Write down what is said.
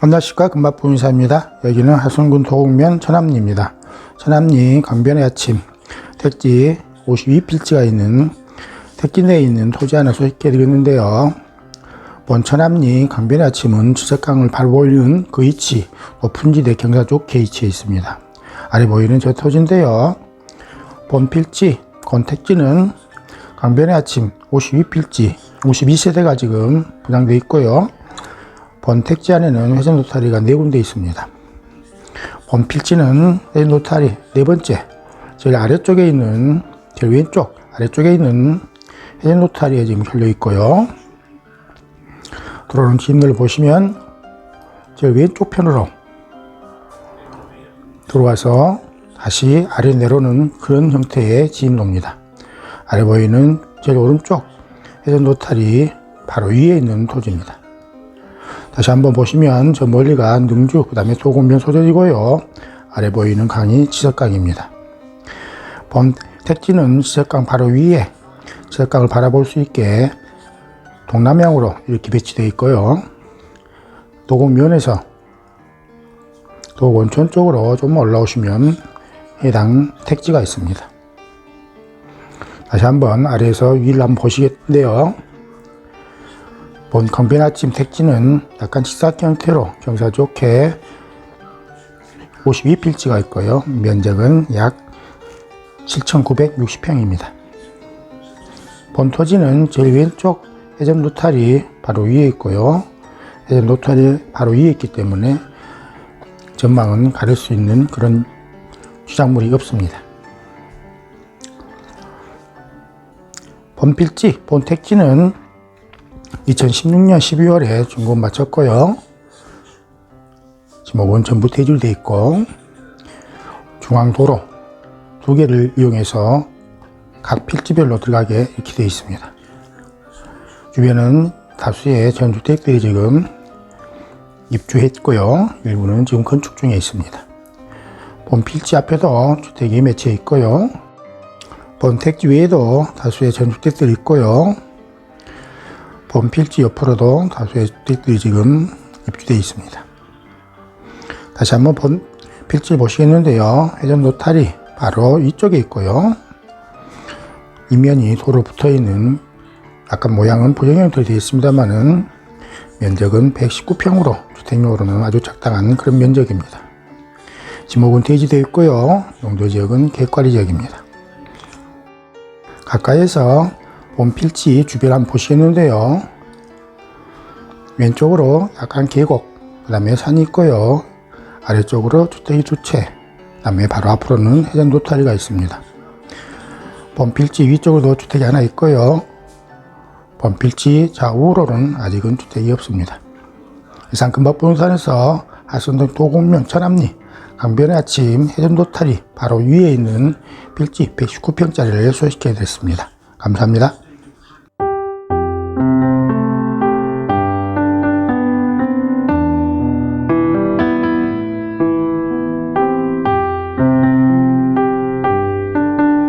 안녕하십니까 금박부인사입니다. 여기는 하순군 도곡면 천암리입니다. 천암리 강변의 아침 택지 52필지가 있는 택지 내에 있는 토지 하나 소개해 드리는데요. 본 천암리 강변의 아침은 지적강을 바로 보이는 그 위치 높은 지대 경사 좋게 위치해 있습니다. 아래 보이는 저 토지인데요. 본 필지 건 택지는 강변의 아침 52필지 52세대가 지금 분양되어 있고요. 본 택지 안에는 회전 노타리가 네 군데 있습니다. 본 필지는 회전 노타리 네 번째, 제일 아래쪽에 있는 제일 왼쪽 아래쪽에 있는 회전 노타리에 지금 걸려 있고요. 들어오는 진입로를 보시면 제일 왼쪽 편으로 들어와서 다시 아래 내려오는 그런 형태의 진입로입니다. 아래 보이는 제일 오른쪽 회전 노타리 바로 위에 있는 토지입니다. 다시 한번 보시면 저 멀리가 능주 그 다음에 도곡면 소전이고요. 아래 보이는 강이 지석강입니다. 본 택지는 지석강 바로 위에 지석강을 바라볼 수 있게 동남향으로 이렇게 배치되어 있고요. 도곡면에서 도곡원천 쪽으로 좀 올라오시면 해당 택지가 있습니다. 다시 한번 아래에서 위를 한번 보시겠는데요. 본 강변 아침 택지는 약간 직사각 형태로 경사 좋게 52필지가 있고요. 면적은 약 7,960평입니다. 본 토지는 제일 왼쪽 해전 노탈이 바로 위에 있고요. 해전 노탈이 바로 위에 있기 때문에 전망은 가릴 수 있는 그런 주작물이 없습니다. 본 필지, 본 택지는 2016년 12월에 준공 마쳤고요. 지금 원천부 퇴질되어 있고 중앙도로 두 개를 이용해서 각 필지별로 들어가게 이렇게 되어 있습니다. 주변은 다수의 전주택들이 지금 입주했고요. 일부는 지금 건축 중에 있습니다. 본 필지 앞에도 주택이 매치해 있고요. 본 택지 외에도 다수의 전주택들이 있고요. 본 필지 옆으로도 다수의 주택들이 지금 입주되어 있습니다. 다시 한번 본 필지 보시겠는데요. 회전 노탈이 바로 이쪽에 있고요. 이면이 도로 붙어 있는 약간 모양은 부정 형태로 되어 있습니다만은 면적은 119평으로 주택용으로는 아주 적당한 그런 면적입니다. 지목은 대지되어 있고요. 용도 지역은 객관리 지역입니다. 가까이에서 본 필지 주변 한번 보시겠는데요. 왼쪽으로 약간 계곡, 그 다음에 산이 있고요. 아래쪽으로 주택이 두 채, 그 다음에 바로 앞으로는 해전 노타리가 있습니다. 본 필지 위쪽으로도 주택이 하나 있고요. 본 필지 좌우로는 아직은 주택이 없습니다. 이상 금박부동산에서 하순동 도곡면 천암리 강변의 아침 해전 노타리 바로 위에 있는 필지 119평짜리를 소개시켜 드렸습니다. 감사합니다.